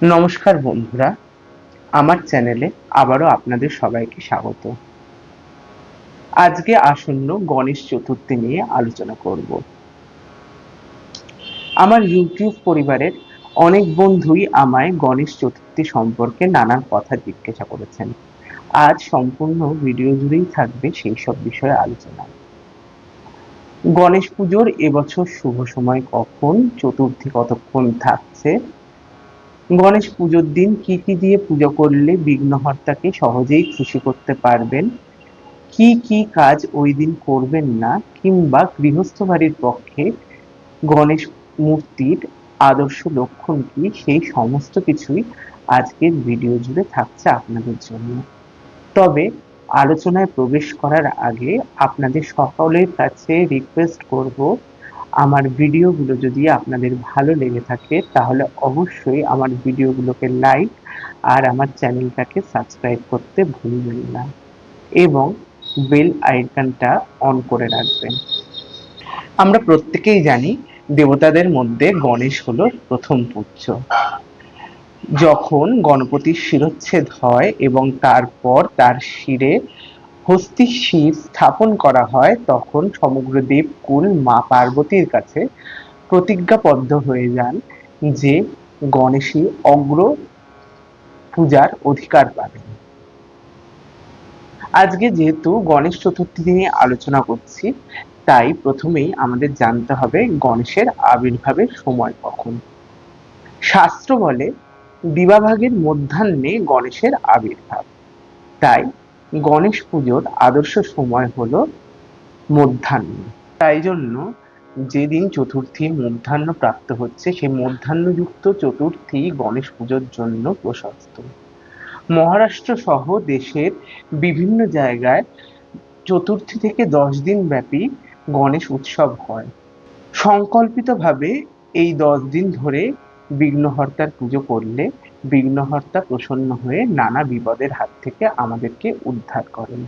নমস্কার বন্ধুরা, আমার চ্যানেলে আবারও আপনাদের সবাইকে স্বাগত। আজকে আসন্ন গণেশ চতুর্থী নিয়ে আলোচনা করব। আমার ইউটিউব পরিবারের অনেক বন্ধুই আমায় গণেশ চতুর্থী সম্পর্কে নানান কথা জিজ্ঞাসা করেছেন। আজ সম্পূর্ণ ভিডিও জুড়েই থাকবে সেই সব বিষয়ে আলোচনা। গণেশ পুজোর এবছর শুভ সময় কখন, চতুর্থী কতক্ষণ থাকছে গণেশ পুজোর দিন কি কি দিয়ে পুজো করলে বিঘ্নহর্তাকে সহজেই খুশি করতে পারবেন? কি কি কাজ ওই দিন করবেন না কিংবা গৃহস্থ বাড়ির পক্ষে গণেশ মূর্তির আদর্শ লক্ষণ কি সেই সমস্ত কিছুই আজকের ভিডিও জুড়ে থাকছে আপনাদের জন্য। তবে আলোচনায় প্রবেশ করার আগে আপনাদের সকলের কাছে রিকোয়েস্ট করব আমার ভিডিওগুলো যদি আপনাদের ভালো লেগে থাকে, তাহলে অবশ্যই আমার ভিডিওগুলোকে লাইক আর আমার চ্যানেলটাকে সাবস্ক্রাইব করতে ভুলবেন না। এবং বেল আইকনটা অন করে রাখবেন। আমরা প্রত্যেকেই জানি দেবতাদের মধ্যে গণেশ হলো প্রথম পূজ্য যখন গণপতির শিরচ্ছেদ হয় এবং তারপর তার শিরে হস্তি শির স্থাপন করা হয় তখন সমগ্র দেবকুল মা পার্বতীর কাছে প্রতিজ্ঞাবদ্ধ হয়ে যান যে গণেশই অগ্র পূজার অধিকার পাবেন। আজকে যেহেতু গণেশ চতুর্থী নিয়ে আলোচনা করছি, তাই প্রথমেই আমাদের জানতে হবে গণেশের আবির্ভাবের সময় কখন। শাস্ত্র বলে দিবাভাগের মধ্যাহ্নে গণেশের আবির্ভাব। তাই গণেশ পুজোর আদর্শ সময় হলো মধ্যাহ্ন। তাই জন্য যেদিন চতুর্থী মধ্যাহ্ন প্রাপ্ত হচ্ছে, সেই মধ্যাহ্নযুক্ত চতুর্থী গণেশ পুজোর জন্য প্রশস্ত। মহারাষ্ট্র সহ দেশের বিভিন্ন জায়গায় চতুর্থী থেকে দশ দিন ব্যাপী গণেশ উৎসব হয়। সংকল্পিতভাবে এই দশ দিন ধরে বিঘ্নহর্তার পুজো করলে বিঘ্নহর্তা প্রসন্ন হয়ে নানা বিপদের হাত থেকে আমাদেরকে উদ্ধার করেন।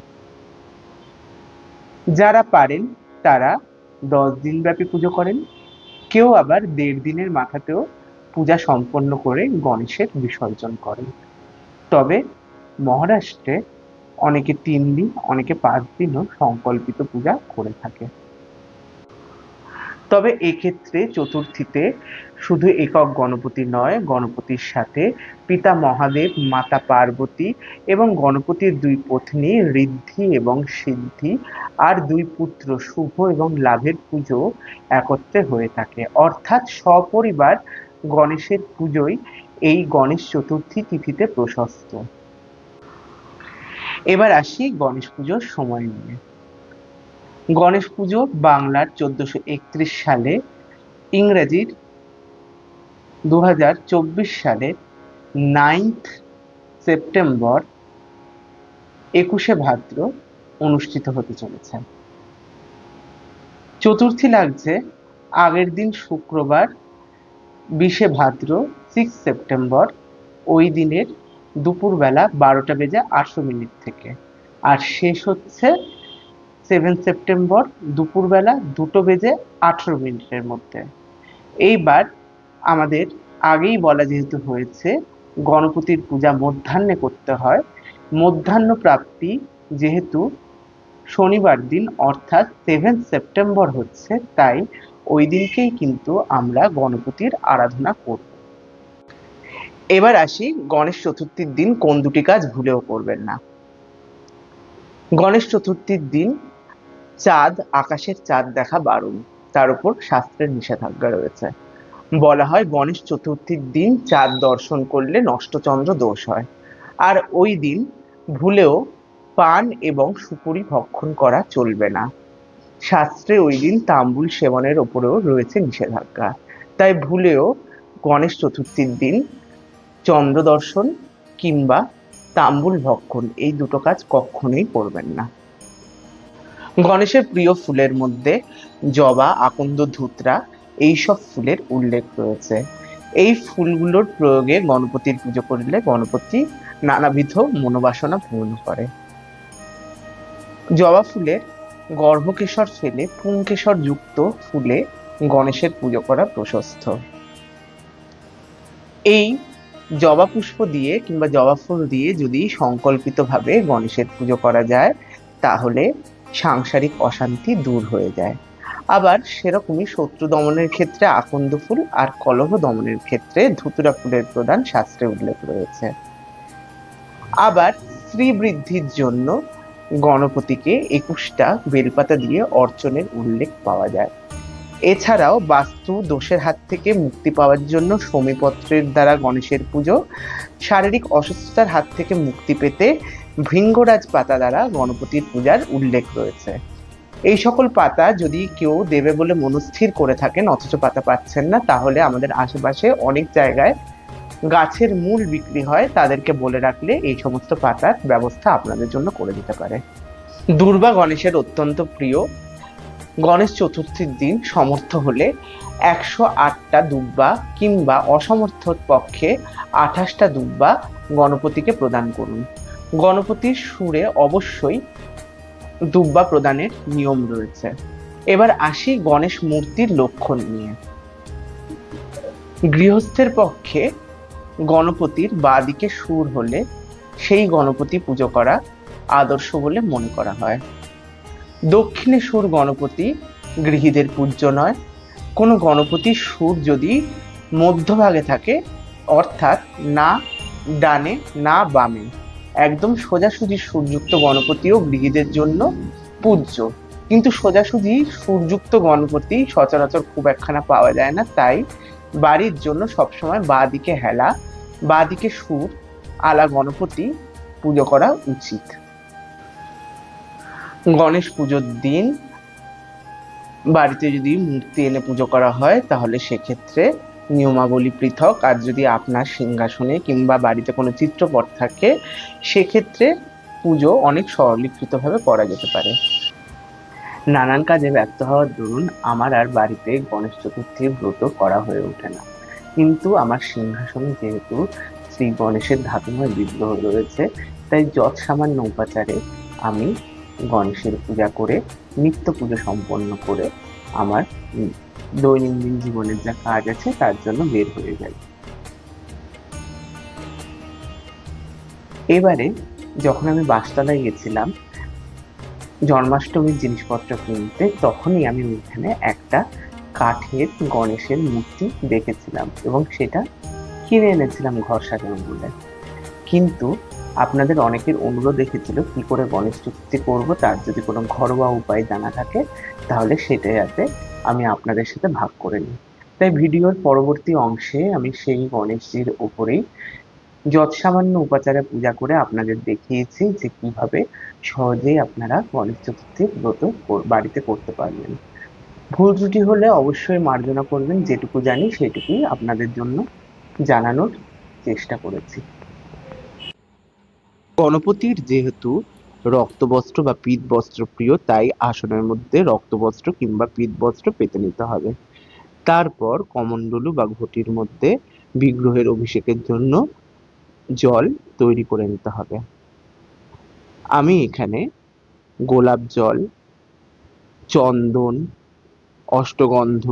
যারা পারেন, তারা দশ দিন ব্যাপী পুজো করেন। কেউ আবার দেড় দিনের মাথাতেও পূজা সম্পন্ন করে গণেশের বিসর্জন করেন। তবে মহারাষ্ট্রে অনেকে তিন দিন, অনেকে পাঁচ দিনও সংকল্পিত পূজা করে থাকে। তবে এক্ষেত্রে চতুর্থীতে শুধু একক গণপতি নয়, গণপতির সাথে পিতা মহাদেব, মাতা পার্বতী এবং গণপতির দুই পত্নী ঋদ্ধি এবং সিদ্ধি আর দুই পুত্র শুভ এবং লাভের পুজো একত্রে হয়ে থাকে। অর্থাৎ সপরিবার গণেশের পুজোই এই গণেশ চতুর্থী তিথিতে প্রশস্ত। এবার আসি গণেশ পুজোর সময় নিয়ে। গণেশ পুজো বাংলার চোদ্দশো একত্রিশ সালে ইংরেজির দু হাজার চব্বিশ সালের নাইন্থ সেপ্টেম্বর একুশে ভাদ্র অনুষ্ঠিত হতে চলেছে। চতুর্থী লাগছে আগের দিন শুক্রবার, বিশে ভাদ্র সিক্স সেপ্টেম্বর ওই দিনের দুপুরবেলা বারোটা বেজে আটশো মিনিট থেকে। আর শেষ হচ্ছে সেভেন সেপ্টেম্বর দুপুরবেলা দুটো বেজে আঠেরো মিনিটের মধ্যে। এইবার আমাদের আগেই বলা যেহেতু হয়েছে, গণপতির পূজা মধ্যাহ্নে করতে হয়। মধ্যাহ্ন প্রাপ্তি যেহেতু শনিবার দিন, অর্থাৎ সেভেন সেপ্টেম্বর হচ্ছে, তাই ওই দিনকেই কিন্তু আমরা গণপতির আরাধনা করব। এবার আসি গণেশ চতুর্থীর দিন কোন দুটি কাজ ভুলেও করবেন না। গণেশ চতুর্থীর দিন চাঁদ আকাশের চাঁদ দেখা বারণ। তার উপর শাস্ত্রের নিষেধাজ্ঞা রয়েছে। বলা হয়, গণেশ চতুর্থীর দিন চাঁদ দর্শন করলে নষ্টচন্দ্র দোষ হয়। আর ওই দিন ভুলেও পান এবং সুপুরি ভক্ষণ করা চলবে না। শাস্ত্রে ওই দিন তাম্বুল সেবনের ওপরেও রয়েছে নিষেধাজ্ঞা। তাই ভুলেও গণেশ চতুর্থীর দিন চন্দ্র দর্শন কিংবা তাম্বুল ভক্ষণ, এই দুটো কাজ কখনোই করবেন না। গণেশের প্রিয় ফুলের মধ্যে জবা, আকন্দ, ধুতরা এইসব ফুলের উল্লেখ রয়েছে। এই ফুলগুলোর প্রয়োগে গণপতির পুজো করলে গণপতি নানাবিধ মনোবাসনা পূর্ণ করে। জবা ফুলের গর্ভকেশর ফেলে পুংকেশর যুক্ত ফুলে গণেশের পুজো করা প্রশস্ত। এই জবা পুষ্প দিয়ে কিংবা জবা ফুল দিয়ে যদি সংকল্পিতভাবে গণেশের পুজো করা যায়, তাহলে সাংসারিক অশান্তি দূর হয়ে যায়। আবার সেরকমই শত্রু দমনের ক্ষেত্রে আকন্দ ফুল আর কলহ দমনের ক্ষেত্রে ধুতুরা ফুলের প্রধান শাস্ত্রে উল্লেখ রয়েছে। আবার স্ত্রী বৃদ্ধির জন্য গণপতিকে একুশটা বেলপাতা দিয়ে অর্চনের উল্লেখ পাওয়া যায়। এছাড়াও বাস্তু দোষের হাত থেকে মুক্তি পাওয়ার জন্য সমীপত্রের দ্বারা গণেশের পুজো, শারীরিক অসুস্থতার হাত থেকে মুক্তি পেতে ভৃঙ্গরাজ পাতা দ্বারা গণপতির পূজার উল্লেখ রয়েছে। এই সকল পাতা যদি কেউ দেবে বলে মনস্থির করে থাকেন, অথচ পাতা পাচ্ছেন না, তাহলে আমাদের আশেপাশে অনেক জায়গায় গাছের মূল বিক্রি হয়, তাদেরকে বলে রাখলে এই সমস্ত পাতার ব্যবস্থা আপনাদের জন্য করে দিতে পারে। দুর্বা গণেশের অত্যন্ত প্রিয় গণেশ চতুর্থীর দিন সমর্থ হলে একশো আটটা দুব্বা কিংবা অসমর্থর পক্ষে আঠাশটা দুব্বা গণপতিকে প্রদান করুন। গণপতির সুরে অবশ্যই দুব্বা প্রদানের নিয়ম রয়েছে। এবার আসি গণেশ মূর্তির লক্ষণ নিয়ে। গৃহস্থের পক্ষে গণপতির বাদিকে সুর হলে সেই গণপতি পুজো করা আদর্শ বলে মনে করা হয়। দক্ষিণে সুর গণপতি, গৃহীদের পূজ্য নয়। কোনো গণপতির সুর যদি মধ্যভাগে থাকে, অর্থাৎ না ডানে, না বামে একদম সোজাসুজি সুরযুক্ত গণপতিও গৃহীদের জন্য পূজ্য। কিন্তু সোজাসুজি সুরযুক্ত গণপতি সচরাচর খুব একখানা পাওয়া যায় না, তাই বাড়ির জন্য সবসময় বাঁ দিকে হেলা বাঁ দিকে সুর, আলা গণপতি পুজো করা উচিত। গণেশ পুজোর দিন বাড়িতে যদি মূর্তি এনে পুজো করা হয়, তাহলে সেক্ষেত্রে নিয়মাবলী পৃথক। আর যদি আপনার সিংহাসনে কিংবা বাড়িতে কোনো চিত্রপট থাকে, সেক্ষেত্রে পুজো অনেক সরলীকৃতভাবে করা যেতে পারে। নানান কাজে ব্যস্ত হওয়ার দরুন আমার আর বাড়িতে গণেশ চতুর্থীর ব্রত করা হয়ে ওঠে না। কিন্তু আমার সিংহাসনে যেহেতু শ্রী গণেশের ধাতুময় বিগ্রহ রয়েছে, তাই যৎ সামান্য উপাচারে আমি গণেশের পূজা করে, নিত্য পুজো সম্পন্ন করে আমার দৈনন্দিন জীবনের যা কাজ আছে তার জন্য বের হয়ে যাই এবারে যখন আমি বাসতলায় গেছিলাম, জন্মাষ্টমীর জিনিসপত্র কিনতে, তখনই আমি ওইখানে একটা কাঠের গণেশের মূর্তি দেখেছিলাম এবং সেটা কিনে এনেছিলাম ঘর সাজানো বলে কিন্তু আপনাদের অনেকের অনুরোধ দেখেছিল কি করে গণেশ চতুর্থী করব, তার যদি কোনো ঘরোয়া উপায় জানা থাকে, তাহলে সেটা যাতে আমি আপনাদের সাথে ভাগ করে নিই। তাই ভিডিওর পরবর্তী অংশে আমি সেই গণেশজির ওপরেই যৎসামান্য উপাচারে পূজা করে আপনাদের দেখিয়েছি যে কীভাবে সহজেই আপনারা গণেশ চতুর্থীর ব্রত বাড়িতে করতে পারবেন। ভুল ত্রুটি হলে অবশ্যই মার্জনা করবেন, যেটুকু জানি সেটুকুই আপনাদের জন্য জানানোর চেষ্টা করেছি। গণপতির যেহেতু রক্তবস্ত্র বা পীত বস্ত্র প্রিয়, তাই আসনের মধ্যে রক্তবস্ত্র কিংবা পীত বস্ত্র পেতে নিতে হবে। তারপর কমণ্ডলু বা ঘটির মধ্যে বিগ্রহের অভিষেকের জন্য জল তৈরি করে নিতে হবে। আমি এখানে গোলাপ জল, চন্দন, অষ্টগন্ধ,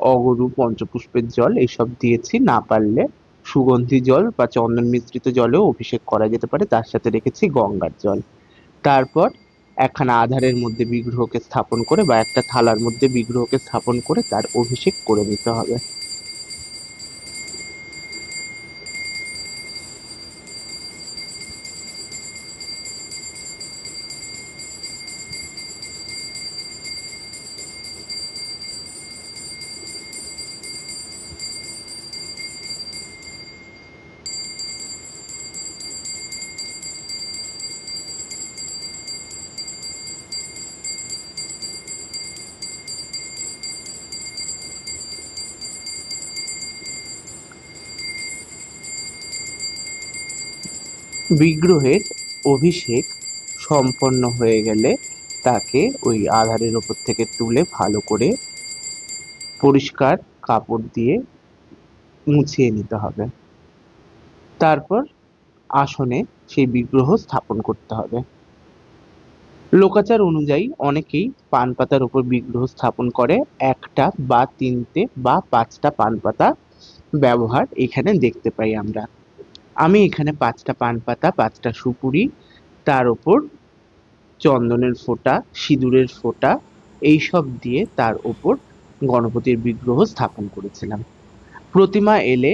অগরু, পঞ্চপুষ্পের জল, এইসব দিয়েছি। না পারলে সুগন্ধি জল বা চন্দন মিশ্রিত জলেও অভিষেক করা যেতে পারে, তার সাথে রেখেছি গঙ্গার জল। তারপর একখানা আধারের মধ্যে বিগ্রহকে স্থাপন করে বা একটা থালার মধ্যে বিগ্রহকে স্থাপন করে তার অভিষেক করে নিতে হবে। বিগ্রহের অভিষেক সম্পন্ন হয়ে গেলে তাকে ওই আধারের ওপর থেকে তুলে ভালো করে পরিষ্কার কাপড় দিয়ে মুছিয়ে নিতে হবে। তারপর আসনে সেই বিগ্রহ স্থাপন করতে হবে। লোকাচার অনুযায়ী অনেকেই পান পাতার উপর বিগ্রহ স্থাপন করে, একটা বা তিনটে বা পাঁচটা পান পাতা ব্যবহার এখানে দেখতে পাই আমরা। আমি এখানে পাঁচটা পান পাতা, পাঁচটা সুপুরি, তার ওপর চন্দনের ফোঁটা, সিঁদুরের ফোঁটা, এইসব দিয়ে তার ওপর গণপতির বিগ্রহ স্থাপন করেছিলাম। প্রতিমা এলে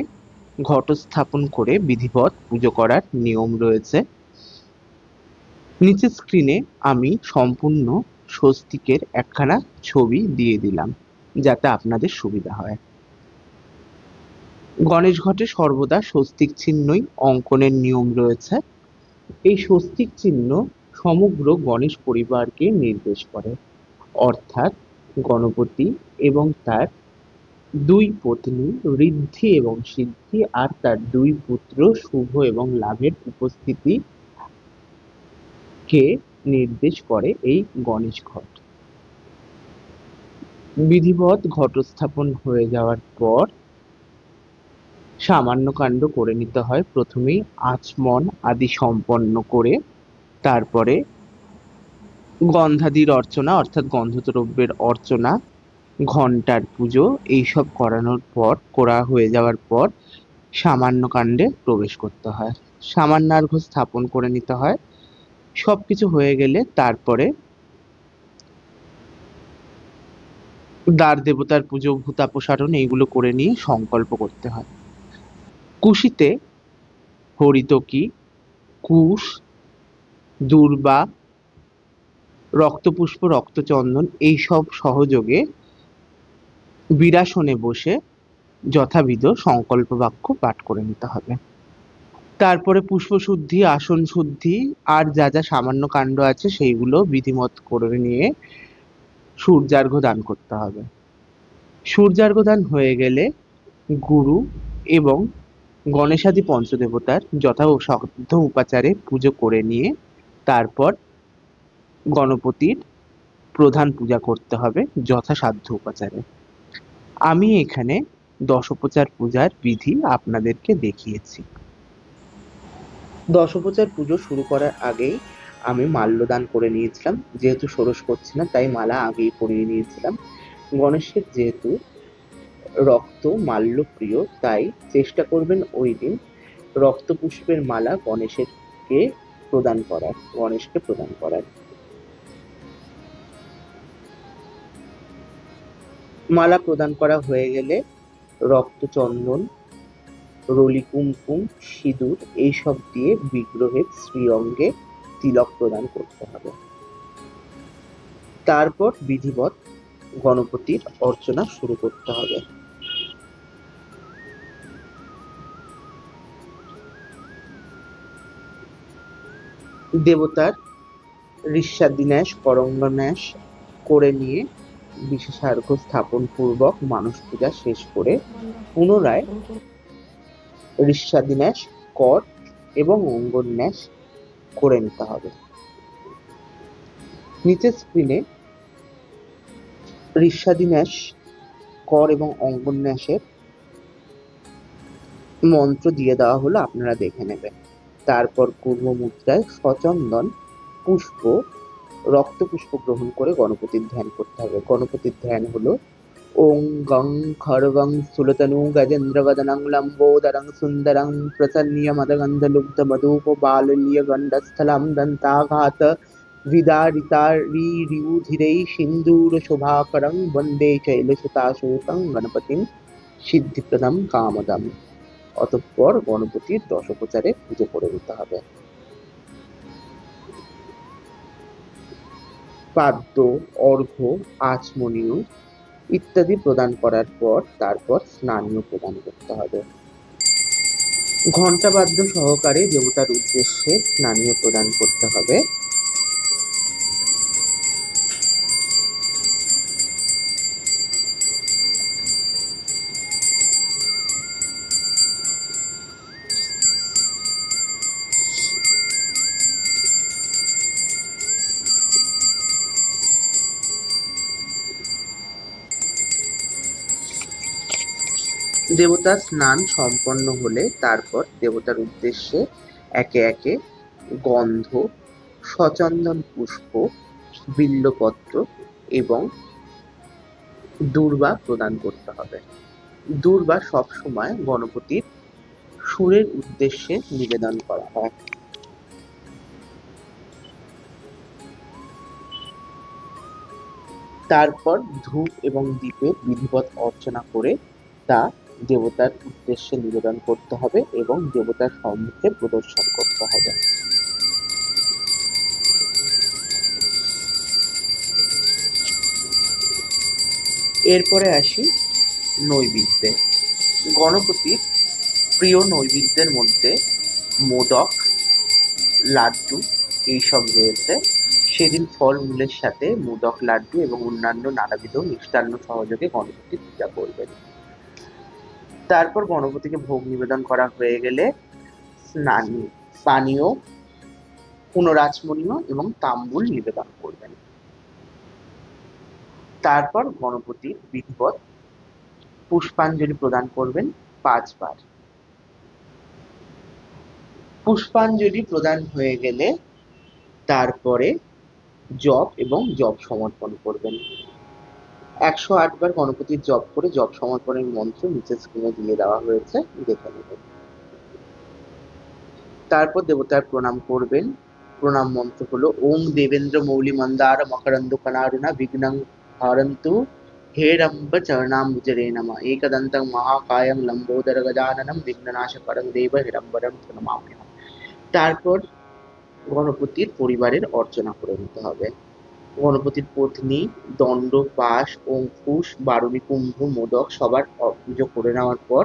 ঘট স্থাপন করে বিধিবৎ পুজো করার নিয়ম রয়েছে। নিচের স্ক্রিনে আমি সম্পূর্ণ স্বস্তিকের একখানা ছবি দিয়ে দিলাম, যাতে আপনাদের সুবিধা হয়। গণেশ ঘটে সর্বদা স্বস্তিক চিহ্নই অঙ্কনের নিয়ম রয়েছে। এই স্বস্তিক চিহ্ন সমগ্র গণেশ পরিবারকে নির্দেশ করে। অর্থাৎ গণপতি এবং তার দুই পত্নী ঋদ্ধি এবং সিদ্ধি আর তার দুই পুত্র শুভ এবং লাভের উপস্থিতি কে নির্দেশ করে এই গণেশ ঘট। বিধিবৎ ঘটস্থাপন হয়ে যাওয়ার পর সামান্য কাণ্ড করে নিতে হয়। প্রথমেই আচমন আদি সম্পন্ন করে তারপরে গন্ধাদির অর্চনা, অর্থাৎ গন্ধদ্রব্যের অর্চনা ঘণ্টার পুজো, এইসব করানোর পর, করা হয়ে যাওয়ার পর সামান্য কাণ্ডে প্রবেশ করতে হয়। সামান্যার্ঘ স্থাপন করে নিতে হয়। সব কিছু হয়ে গেলে তারপরে দ্বার দেবতার পুজো ভূতাপসারণ এইগুলো করে নিয়ে সংকল্প করতে হয়। কুশিতে হরিতকি কুশ, দূর্বা, রক্তপুষ্প, রক্তচন্দন, এইসব সহযোগে বিরাসনে বসে যথাবিধ সংকল্প বাক্য পাঠ করে নিতে হবে। তারপরে পুষ্পশুদ্ধি, আসন শুদ্ধি, আর যা যা সামান্য কাণ্ড আছে সেইগুলো বিধিমত করে নিয়ে সূর্যার্ঘ্য দান করতে হবে। সূর্যার্ঘ্য দান হয়ে গেলে গুরু এবং গণেশাদি পঞ্চদেবতার যথাসাধ্য উপাচারে পুজো করে নিয়ে তারপর গণপতির প্রধান পূজা করতে হবে যথাসাধ্য উপাচারে। আমি এখানে দশোপচার পূজার বিধি আপনাদেরকে দেখিয়েছি। দশোপচার পুজো শুরু করার আগেই আমি মাল্যদান করে নিয়েছিলাম। যেহেতু ষোড়শ করছি না, তাই মালা আগেই পরিয়ে নিয়েছিলাম। গণেশের যেহেতু রক্ত মাল্য প্রিয় তাই চেষ্টা করবেন ওই দিন রক্তপুষ্পের মালা গণেশেরকে প্রদান করার, গণেশকে প্রদান করার। মালা প্রদান করা হয়ে গেলে রক্তচন্দন রলি কুমকুম সিঁদুর, এইসব দিয়ে বিগ্রহের শ্রীঅঙ্গে তিলক প্রদান করতে হবে। তারপর বিধিবৎ গণপতির অর্চনা শুরু করতে হবে। দেবতার ঋষ্যাদিন্যাস করঙ্গন্যাস করে নিয়ে বিশেষার্ঘ্য স্থাপন পূর্বক মানস পূজা শেষ করে পুনরায় ঋষ্যাদিন্যাস কর এবং অঙ্গন্যাস করে নিতে হবে। নিচের স্ক্রিনে ঋষ্যাদিন্যাস কর এবং অঙ্গন্যাসের মন্ত্র দিয়ে দেওয়া হলো, আপনারা দেখে নেবেন। তারপর পূর্ব মুদ্রায় সচন্দন পুষ্প রক্তপুষ্প গ্রহণ করে গণপতির ধ্যান করতে হবে গণপতির ধ্যান হলো ওং গং খড়গং স্থূলতনু গজেন্দ্রবদনং লম্বোদরং সুন্দরং প্রসন্নিয় মদগন্ধলুব্ধ মধুপ বালল্য গণ্ডস্থলম দন্তাঘাত विदारितारीरियुधिरैः सिन्दूरशोभाकरं वन्दे शैलसुताशोतं গণপতিম সিদ্ধিপ্রদম কামদম অতঃপর গণপতির দশোপচারে পুজো করে নিতে হবে। পাদ্য, অর্ঘ্য, আচমনীয় ইত্যাদি প্রদান করার পর তারপর স্নানীয় প্রদান করতে হবে। ঘণ্টাবাদ্য সহকারে দেবতার উদ্দেশ্যে স্নানীয় প্রদান করতে হবে। দেবতার স্নান সম্পন্ন হলে তারপর দেবতার উদ্দেশ্যে একে একে গন্ধ, সচন্দন পুষ্প, বিল্লপত্র এবং দূর্বা প্রদান করতে হবে। দূর্বা সবসময় গণপতির সুরের উদ্দেশ্যে নিবেদন করা হয়। তারপর ধূপ এবং দীপের বিধিবৎ অর্চনা করে তা দেবতার উদ্দেশ্যে নিবেদন করতে হবে এবং দেবতার সম্মুখে প্রদর্শন করতে হবে। এরপরে আসি নৈবেদ্যে। গণপতির প্রিয় নৈবেদ্যের মধ্যে মোদক, লাড্ডু এইসব রয়েছে। সেদিন ফলমূলের সাথে মোদক, লাড্ডু এবং অন্যান্য নানাবিধ মিষ্টান্ন সহযোগে গণপতির পূজা করবেন। তারপর গণপতিকে ভোগ নিবেদন করা হয়ে গেলে স্নান, পানীয়, পুনরাচমনীয় এবং তাম্বুল নিবেদন করবেন। তারপর গণপতির বিধিবৎ পুষ্পাঞ্জলি প্রদান করবেন পাঁচবার। পুষ্পাঞ্জলি প্রদান হয়ে গেলে তারপরে জপ এবং জপ সমর্পণ করবেন। একশো আটবার গণপতির জপ করে জপ সমর্পণের মন্ত্র নিচে স্ক্রিনে দিয়ে দেওয়া হয়েছে, দেখে নেবেন। তারপর দেবতার প্রণাম করবেন। প্রণাম মন্ত্র হলো, ওম দেবেন্দ্র মৌলি মন্দার মকরন্দ কনারুণা বিঘ্নং হারন্তু, হে রম্ব চরণাম্বুজরে নম। একদন্तं মহাকায়ং লম্বোদর গজাননম বিঘ্ননাশকরং দেব হিরম্বরম নমাম্যহম তারপর গণপতির পরিবারের অর্চনা করে নিতে হবে। গণপতির পত্নী, দণ্ড, পাশ, অঙ্কুশ, বারুণী, কুম্ভ, মোদক সবার পুজো করে নেওয়ার পর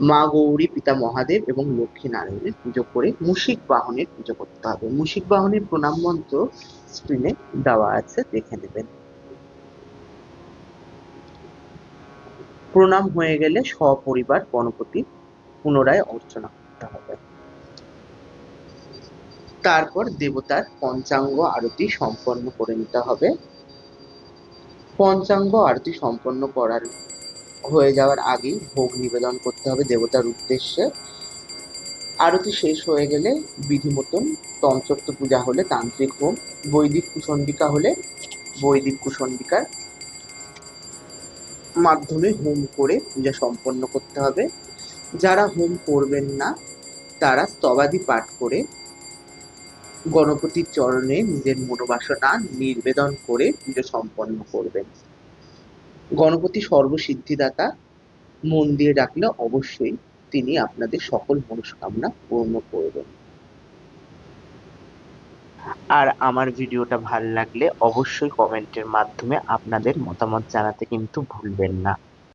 মা গৌরী, পিতা মহাদেব এবং লক্ষ্মী নারায়ণের পুজো করে মুশিক বাহনের পুজো করতে হবে। মুশিক বাহনের প্রণাম মন্ত্র স্ক্রিনে দেওয়া আছে, দেখে নেবেন। প্রণাম হয়ে গেলে সপরিবার গণপতি পুনরায় অর্চনা করতে হবে। তারপর দেবতার পঞ্চাঙ্গ আরতি সম্পন্ন করে নিতে হবে। পঞ্চাঙ্গ আরতি সম্পন্ন করার, হয়ে যাওয়ার আগেই ভোগ নিবেদন করতে হবে দেবতার উদ্দেশ্যে। আরতি শেষ হয়ে গেলে বিধি মতন তন্ত্রোক্ত পূজা হলে তান্ত্রিক হোম, বৈদিক কুসন্ডিকা হলে বৈদিক কুসন্ডিকার মাধ্যমে হোম করে পূজা সম্পন্ন করতে হবে। যারা হোম করবেন না, তারা স্তবাদি পাঠ করে গণপতির চরণে নিজের মনোবাসনা নিবেদন করে পুজো সম্পন্ন করবেন। গণপতি সর্বসিদ্ধিদাতা, মন দিয়ে ডাকলে অবশ্যই তিনি আপনাদের সকল মনস্কামনা পূর্ণ করবেন। আর আমার ভিডিওটা ভালো লাগলে অবশ্যই কমেন্টের মাধ্যমে আপনাদের মতামত জানাতে কিন্তু ভুলবেন না।